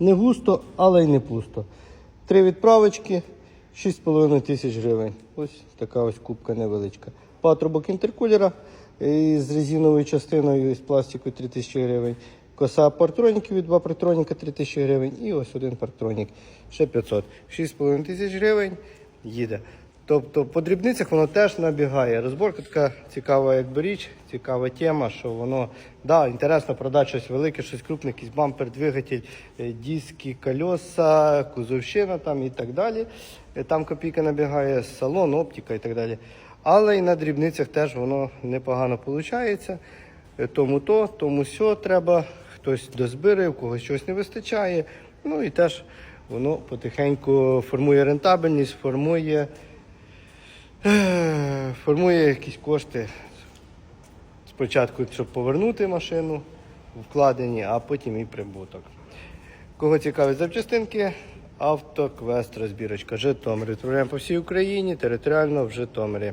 Не густо, але й не пусто. Три відправочки, 6,5 тисяч гривень. Ось така ось кубка невеличка. Патрубок інтеркулера з резиновою частиною з пластику 3 тисячі гривень. Коса партроніків від два партроніка 3 тисячі гривень. І ось один партронік ще 500. 6,5 тисяч гривень їде. Тобто по дрібницях воно теж набігає. Розборка така цікава, якби річ, цікава тема, що воно да, інтересно продати щось велике, щось крупне, якийсь бампер, двигатель, е, диски, колеса, кузовщина там і так далі. Е, Там копійка набігає, салон, оптика і так далі. Але і на дрібницях теж воно непогано виходить. Тому то, тому сьо треба, хтось дозбирає, в когось щось не вистачає. Ну і теж воно потихеньку формує рентабельність, формує. Формує якісь кошти спочатку, щоб повернути машину вкладені, а потім і прибуток. Кого цікавить запчастинки, автоквест розбірочка Житомир. Відправляємо по всій Україні, територіально в Житомирі.